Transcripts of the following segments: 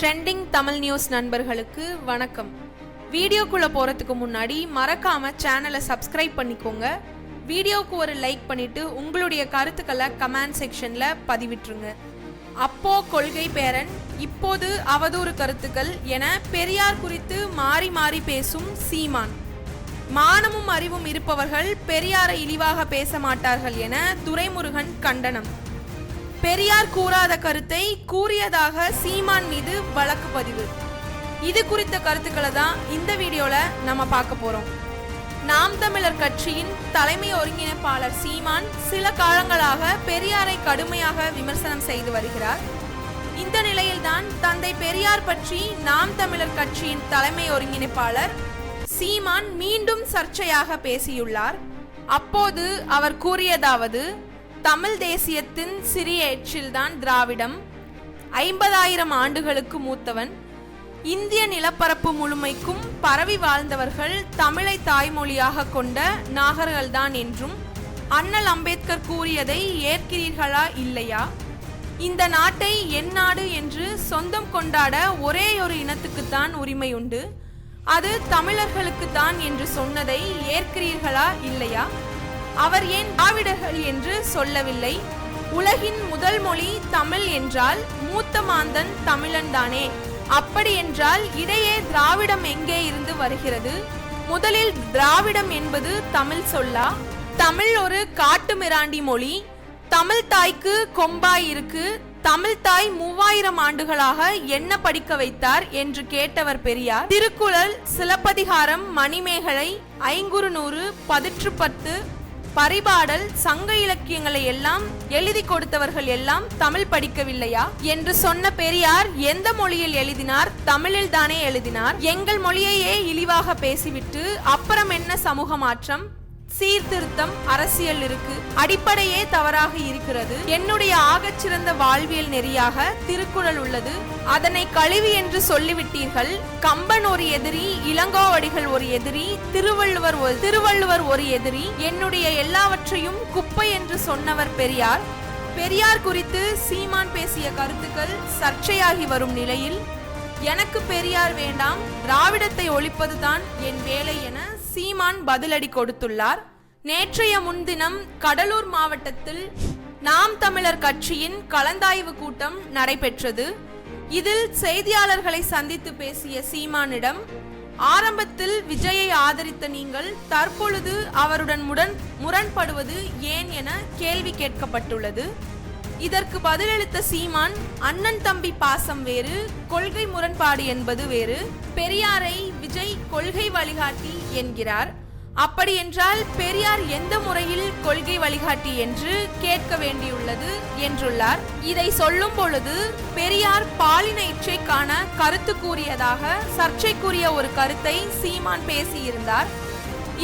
Trending Tamil news நண்பர்களுக்கு வணக்கம். வீடியோக்குள்ளே போகிறதுக்கு முன்னாடி மறக்காம சேனலை சப்ஸ்கிரைப் பண்ணிக்கோங்க. வீடியோக்கு ஒரு லைக் பண்ணிவிட்டு உங்களுடைய கருத்துக்களை கமெண்ட் செக்ஷனில் பதிவிட்டுருங்க. அப்போ கொள்கை பேரன் இப்போது அவதூறு கருத்துக்கள் என பெரியார் குறித்து மாறி மாறி பேசும் சீமான். மானமும் அறிவும் இருப்பவர்கள் பெரியாரை இழிவாக பேச மாட்டார்கள் என துரைமுருகன் கண்டனம். பெரியார் கூறாத கருத்தை கூறியதாக சீமான் மீது வழக்கு பதிவு. இது குறித்த கருத்துக்களை தான் இந்த வீடியோல நம்ம பார்க்க போறோம். நாம் தமிழர் கட்சியின் தலைமை ஒருங்கிணைப்பாளர் சீமான் சில காலங்களாக பெரியாரை கடுமையாக விமர்சனம் செய்து வருகிறார். இந்த நிலையில்தான் தந்தை பெரியார் பற்றி நாம் தமிழர் கட்சியின் தலைமை ஒருங்கிணைப்பாளர் சீமான் மீண்டும் சர்ச்சையாக பேசியுள்ளார். அப்போது அவர் கூறியதாவது தமிழ் தேசியத்தின் சிறிய எச்சில்தான் திராவிடம். ஐம்பதாயிரம் ஆண்டுகளுக்கு மூத்தவன். இந்திய நிலப்பரப்பு முழுமைக்கும் பரவி வாழ்ந்தவர்கள் தமிழை தாய்மொழியாக கொண்ட நாகர்கள்தான் என்றும் அண்ணல் அம்பேத்கர் கூறியதை ஏற்கிறீர்களா இல்லையா? இந்த நாட்டை என் நாடு என்று சொந்தம் கொண்டாட ஒரே ஒரு இனத்துக்குத்தான் உரிமை உண்டு. அது தமிழர்களுக்கு தான் என்று சொன்னதை ஏற்கிறீர்களா இல்லையா? அவர் ஏன் திராவிடர்கள் என்று சொல்லவில்லை. உலகின் முதல் மொழி தமிழ் என்றால் மூத்த மாந்தன் தமிழன் தானே அப்படி என்றால் இடையே திராவிடம் எங்கே இருந்து வருகிறது? முதலில் திராவிடம் என்பது தமிழ் சொல்லா? தமிழ் ஒரு காட்டு மிராண்டி மொழி. தமிழ் தாய்க்கு கொம்பாய் இருக்கு. தமிழ் தாய் மூவாயிரம் ஆண்டுகளாக என்ன படிக்க வைத்தார் என்று கேட்டவர் பெரியார். திருக்குறள் சிலப்பதிகாரம் மணிமேகலை ஐங்குறுநூறு பதிற்று பத்து பரிபாடல் சங்க இலக்கியங்களை எல்லாம் எழுதி கொடுத்தவர்கள் எல்லாம் தமிழ் படிக்கவில்லையா? என்று சொன்ன பெரியார் எந்த மொழியில் எழுதினார்? தமிழில் தானே எழுதினார். எங்கள் மொழியையே இழிவாக பேசிவிட்டு அப்புறம் என்ன சமூக மாற்றம்? சீர்திருத்தம் அரசியல் இருக்கு. அடிப்படையே தவறாக இருக்கிறது. என்னுடைய ஆகச்சிறந்த வாழ்வியல் நெறியாக திருக்குறள் உள்ளது. அதனை கழிவு என்று சொல்லிவிட்டீர்கள். கம்பன் ஒரு எதிரி இளங்கோவடிகள் ஒரு எதிரி திருவள்ளுவர் ஒரு திருவள்ளுவர் ஒரு எதிரி. என்னுடைய எல்லாவற்றையும் குப்பை என்று சொன்னவர் பெரியார். பெரியார் குறித்து சீமான் பேசிய கருத்துக்கள் சர்ச்சையாகி வரும் நிலையில் எனக்கு பெரியார் வேண்டாம் திராவிடத்தை ஒழிப்பதுதான் என் வேலை என சீமான் பதிலடி கொடுத்துள்ளார். நேற்றைய முன்தினம் கடலூர் மாவட்டத்தில் நாம் தமிழர் கட்சியின் கலந்தாய்வு கூட்டம் நடைபெற்றது. இதில் செய்தியாளர்களை சந்தித்து பேசிய சீமானிடம் ஆரம்பத்தில் விஜயை ஆதரித்த நீங்கள் தற்பொழுது அவருடன் முடன் முரண்படுவது ஏன் என கேள்வி கேட்கப்பட்டுள்ளது. இதற்கு பதிலளித்த சீமான் அண்ணன் தம்பி பாசம் வேறு கொள்கை முரண்பாடு என்பது வேறு பெரியாரை விஜய் கொள்கை வழிகாட்டி என்கிறார். அப்படி என்றால் பெரியார் எந்த முறையில் கொள்கை வழிகாட்டி என்று கேட்க வேண்டியுள்ளது என்றுள்ளார். இதை சொல்லும் பொழுது பெரியார் பாலின இச்சைக்கான கருத்து கூறியதாக சர்ச்சைக்குரிய ஒரு கருத்தை சீமான் பேசியிருந்தார்.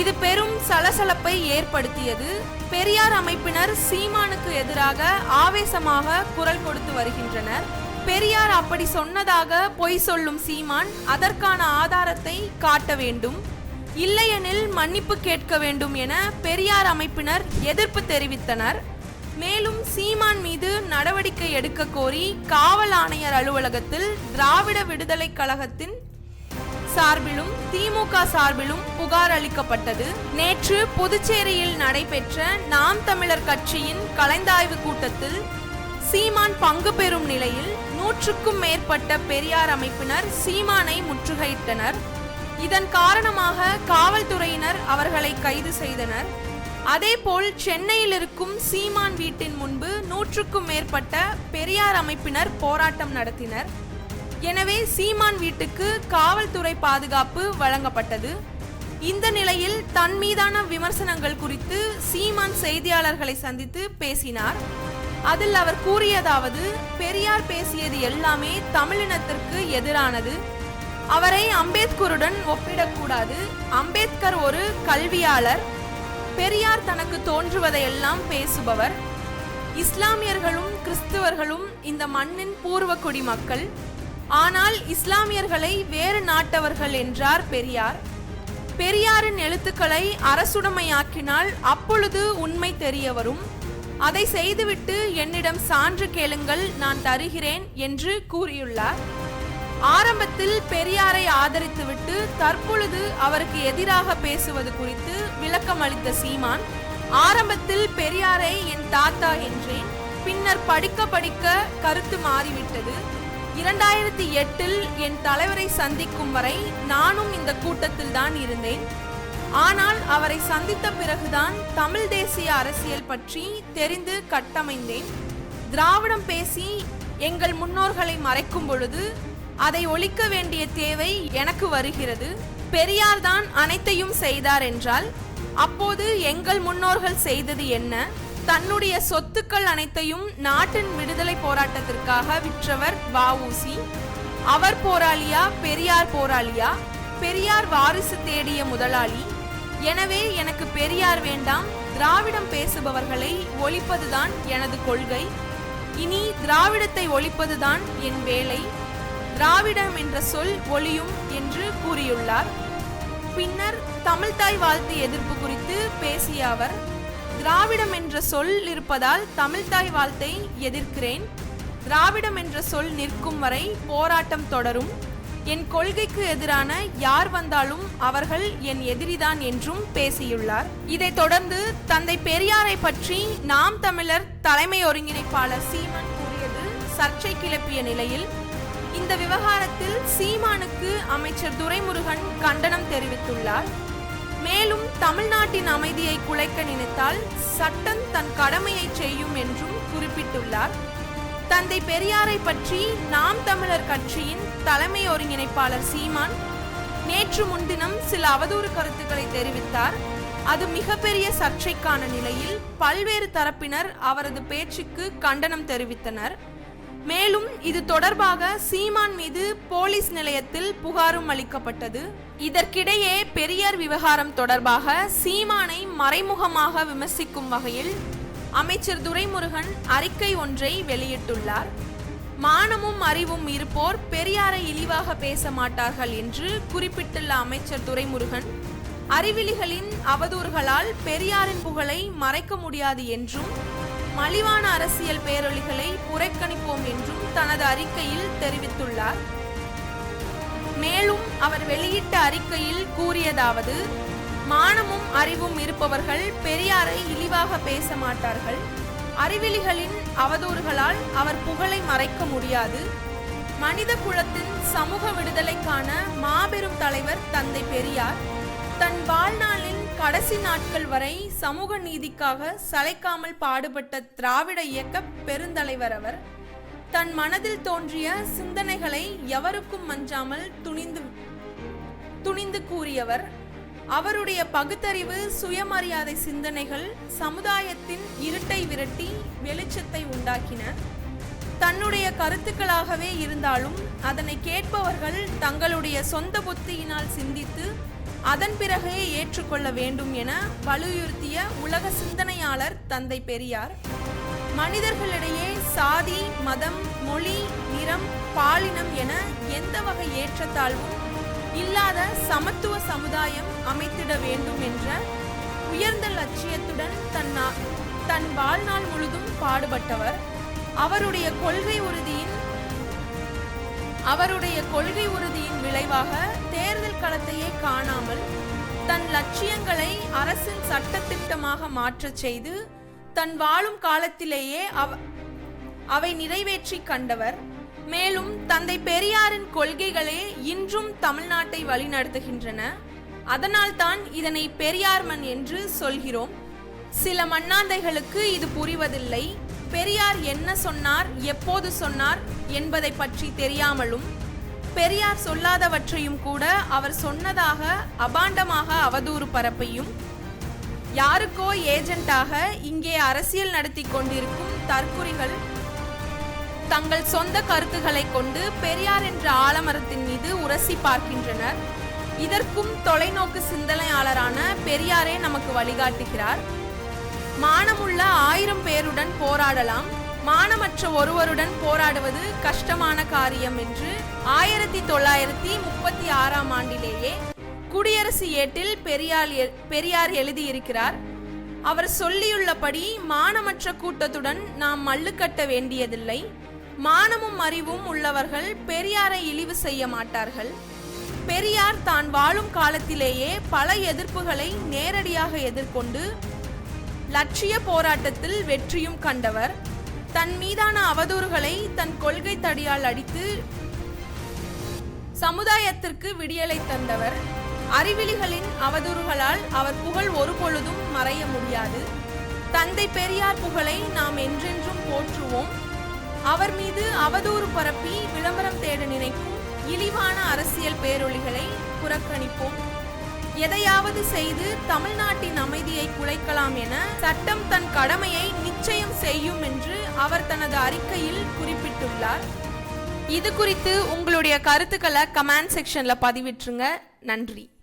இது பெரும் சலசலப்பை ஏற்படுத்தியது. பெரியார் அமைப்பினர் சீமானுக்கு எதிராக ஆவேசமாக குரல் கொடுத்து வருகின்றனர். பெரியார் அப்படி சொன்னதாக பொய் சொல்லும் சீமான் அதற்கான ஆதாரத்தை காட்ட வேண்டும். இல்லையெனில் மன்னிப்பு கேட்க வேண்டும் என பெரியார் அமைப்பினர் எதிர்ப்பு தெரிவித்தனர். மேலும் சீமான் மீது நடவடிக்கை எடுக்க கோரி காவல் ஆணையர் அலுவலகத்தில் திராவிட விடுதலை கழகத்தின் சார்பிலும் திமுக சார்பிலும் புகார் அளிக்கப்பட்டது. நேற்று புதுச்சேரியில் நடைபெற்ற நாம் தமிழர் கட்சியின் கலந்தாய்வு கூட்டத்தில் சீமான் பங்கு பெறும் நிலையில் நூற்றுக்கும் மேற்பட்ட பெரியார் அமைப்பினர் சீமானை முற்றுகையிட்டனர். இதன் காரணமாக காவல்துறையினர் அவர்களை கைது செய்தனர். அதேபோல் சென்னையில் இருக்கும் சீமான் வீட்டின் முன்பு நூற்றுக்கும் மேற்பட்ட பெரியார் அமைப்பினர் போராட்டம் நடத்தினர். எனவே சீமான் வீட்டுக்கு காவல்துறை பாதுகாப்பு வழங்கப்பட்டது. இந்த நிலையில் தன் மீதான விமர்சனங்கள் குறித்து சீமான் செய்தியாளர்களை சந்தித்து பேசினார். அதில் அவர் கூறியதாவது பெரியார் பேசியது எல்லாமே தமிழினத்திற்கு எதிரானது. அவரை அம்பேத்கருடன் ஒப்பிடக்கூடாது. அம்பேத்கர் ஒரு கல்வியாளர். பெரியார் தனக்கு தோன்றுவதையெல்லாம் பேசுபவர். இஸ்லாமியர்களும் கிறிஸ்துவர்களும் இந்த மண்ணின் பூர்வ குடிமக்கள். ஆனால் இஸ்லாமியர்களை வேறு நாட்டவர்கள் என்றார் பெரியார். பெரியாரின் எழுத்துக்களை அரசுடைமையாக்கினால் அப்பொழுது உண்மை தெரிய வரும் அதை செய்துவிட்டு என்னிடம் சான்று கேளுங்கள் நான் தருகிறேன் என்று கூறியுள்ளார். ஆரம்பத்தில் பெரியாரை ஆதரித்துவிட்டு தற்பொழுது அவருக்கு எதிராக பேசுவது குறித்து விளக்கம் அளித்த சீமான் ஆரம்பத்தில் பெரியாரை என் தாத்தா என்றேன் பின்னர் படிக்க படிக்க கருத்து மாறிவிட்டது. இரண்டாயிரத்தி எட்டில் என் தலைவரை சந்திக்கும் வரை நானும் இந்த கூட்டத்தில் தான் இருந்தேன். ஆனால் அவரை சந்தித்த பிறகுதான் தமிழ் தேசிய அரசியல் பற்றி தெரிந்து கட்டமைந்தேன். திராவிடம் பேசி எங்கள் முன்னோர்களை மறைக்கும் பொழுது அதை ஒழிக்க வேண்டிய தேவை எனக்கு வருகிறது. பெரியார் தான் அனைத்தையும் செய்தார் என்றால் அப்போது எங்கள் முன்னோர்கள் செய்தது என்ன? தன்னுடைய சொத்துக்கள் அனைத்தையும் நாட்டின் விடுதலை போராட்டத்திற்காக விற்றவர் வஉசி. அவர் போராளியா? பெரியார் போராளியா? பெரியார் வாரிசு தேடிய முதலாளி. எனவே எனக்கு பெரியார் வேண்டாம் திராவிடம் பேசுபவர்களை ஒழிப்பதுதான் எனது கொள்கை. இனி திராவிடத்தை ஒழிப்பதுதான் என் வேலை. திராவிடம் என்ற சொல் ஒளியும் என்று கூறியுள்ளார். பின்னர் தமிழ்தாய் வாழ்த்து எதிர்ப்பு குறித்து பேசிய அவர் திராவிடம் என்ற சொல் இருப்பதால் தமிழ்தாய் வாழ்த்தை எதிர்க்கிறேன். திராவிடம் என்ற சொல் நிற்கும் வரை போராட்டம் தொடரும். என் கொள்கைக்கு எதிரான யார் வந்தாலும் அவர்கள் என் எதிரிதான் என்றும் பேசியுள்ளார். இதைத் தொடர்ந்து தந்தை பெரியாரை பற்றி நாம் தமிழர் தலைமை ஒருங்கிணைப்பாளர் சீமான் கூறியது சர்ச்சை கிளப்பிய நிலையில் இந்த விவகாரத்தில் சீமானுக்கு அமைச்சர் துரைமுருகன் கண்டனம் தெரிவித்துள்ளார். மேலும் தமிழ்நாட்டின் அமைதியை குலைக்க நினைத்தால் சட்டம் தன் கடமையை செய்யும் என்றும் குறிப்பிட்டுள்ளார். தந்தை பெரியாரை பற்றி நாம் தமிழர் கட்சியின் தலைமை ஒருங்கிணைப்பாளர் சீமான் நேற்று முன்தினம் சில அவதூறு கருத்துக்களை தெரிவித்தார். அது மிகப்பெரிய சர்ச்சைக்கான நிலையில் பல்வேறு தரப்பினர் அவரது பேச்சுக்கு கண்டனம் தெரிவித்தனர். மேலும் இது தொடர்பாக சீமான் மீது போலீஸ் நிலையத்தில் புகாரும் அளிக்கப்பட்டது. இதற்கிடையே பெரியார் விவகாரம் தொடர்பாக சீமானை மறைமுகமாக விமர்சிக்கும் வகையில் அமைச்சர் துரைமுருகன் அறிக்கை ஒன்றை வெளியிட்டுள்ளார். மானமும் அறிவும் இருப்போர் பெரியாரை இழிவாக பேச மாட்டார்கள் என்று குறிப்பிட்டுள்ள அமைச்சர் துரைமுருகன் அறிவிலிகளின் அவதூறுகளால் பெரியாரின் புகழை மறைக்க முடியாது என்றும் மலிவான அரசியல் பேரொழிகளை புறக்கணிப்போம் என்றும் தனது அறிக்கையில் தெரிவித்துள்ளார். மேலும் அவர் வெளியிட்ட அறிக்கையில் கூறியதாவது மானமும் அறிவும் இருப்பவர்கள் பெரியாரை இழிவாக பேச மாட்டார்கள். அறிவிலிகளின் அவதூறுகளால் அவர் புகழை மறைக்க முடியாது. மனித குலத்தின் சமூக விடுதலைக்கான மாபெரும் தலைவர் தந்தை பெரியார். தன் வாழ்நாளின் கடைசி நாட்கள் வரை சமூக நீதிக்காக சளைக்காமல் பாடுபட்ட திராவிட இயக்க பெருந்தலைவர் அவர். தன் மனதில் தோன்றிய சிந்தனைகளை எவருக்கும் மஞ்சாமல் துணிந்து துணிந்து கூறியவர். அவருடைய பகுத்தறிவு சுயமரியாதை சிந்தனைகள் சமுதாயத்தின் இருட்டை விரட்டி வெளிச்சத்தை உண்டாக்கின. தன்னுடைய கருத்துக்களாகவே இருந்தாலும் அதனை கேட்பவர்கள் தங்களுடைய சொந்த புத்தியினால் சிந்தித்து அதன் பிறகே ஏற்றுக்கொள்ள வேண்டும் என வலியுறுத்திய உலக சிந்தனையாளர் தந்தை பெரியார். மனிதர்களிடையே சாதி மதம் மொழி நிறம் பாலினம் என எந்த வகை ஏற்றத்தாழ்வும் இல்லாத சமத்துவ சமுதாயம் அமைத்திட வேண்டும் என்ற உயர்ந்த லட்சியத்துடன் தன் தன் வாழ்நாள் முழுதும் பாடுபட்டவர். அவருடைய கொள்கை உறுதியின் அவருடைய கொள்கை உறுதியின் விளைவாக தேர்தல் களத்தையே காணாமல் தன் லட்சியங்களை அரசின் சட்டத்திட்டமாக மாற்றச் செய்து தன் வாழும் காலத்திலேயே அவ அவை நிறைவேற்றி கண்டவர். மேலும் தந்தை பெரியாரின் கொள்கைகளே இன்றும் தமிழ்நாட்டை வழிநடத்துகின்றன. அதனால்தான் இதனை பெரியார் மண் என்று சொல்கிறோம். சில மண்ணாந்தைகளுக்கு இது புரிவதில்லை. பெரியார் என்ன சொன்னார் எப்போது சொன்னார் என்பதை பற்றி தெரியாமலும் பெரியார் சொல்லாதவற்றையும் கூட அவர் சொன்னதாக அபாண்டமாக அவதூறு பரப்பையும் யாருக்கோ ஏஜென்ட்டாக இங்கே அரசியல் நடத்தி கொண்டிருக்கும் தற்குறிகள் தங்கள் சொந்த கருத்துக்களை கொண்டு பெரியார் என்ற ஆலமரத்தின் மீது உரசி பார்க்கின்றனர். இதற்கும் தொலைநோக்கு சிந்தனையாளரான பெரியாரே நமக்கு வழிகாட்டுகிறார். மானமுள்ள ஆயிரம் பேருடன் போராடலாம். மானமற்ற ஒருவருடன் போராடுவது கஷ்டமான காரியம் என்று ஆயிரத்தி தொள்ளாயிரத்தி முப்பத்தி ஆறாம் ஆண்டிலேயே குடியரசு ஏட்டில் பெரியார் எ- பெரியார் எழுதியிருக்கிறார். அவர் சொல்லியுள்ளபடி மானமற்ற கூட்டத்துடன் நாம் மல்லு கட்ட வேண்டியதில்லை. மானமும் அறிவும் உள்ளவர்கள் பெரியாரை இழிவு செய்ய மாட்டார்கள். பெரியார் தான் வாழும் காலத்திலேயே பல எதிர்ப்புகளை நேரடியாக எதிர்கொண்டு லட்சிய போராட்டத்தில் வெற்றியும் கண்டவர். தன் மீதான அவதூறுகளை தன் கொள்கை தடியால் அடித்து சமுதாயத்திற்கு விடியலை தந்தவர். அறிவிலிகளின் அவதூறுகளால் அவர் புகழ் ஒருபொழுதும் மறைய முடியாது. தந்தை பெரியார் புகழை நாம் என்றென்றும் போற்றுவோம். அவர் மீது அவதூறு பரப்பி விளம்பரம் தேட நினைக்கும் இழிவான அரசியல் பேரொழிகளை புறக்கணிப்போம். எதையாவது செய்து தமிழ்நாட்டின் அமைதியை குலைக்கலாம் என சட்டம் தன் கடமையை நிச்சயம் செய்யும் என்று அவர் தனது அறிக்கையில் குறிப்பிட்டுள்ளார். இது குறித்து உங்களுடைய கருத்துக்களை கமெண்ட் செக்ஷன்ல பதிவிட்டுருங்க. நன்றி.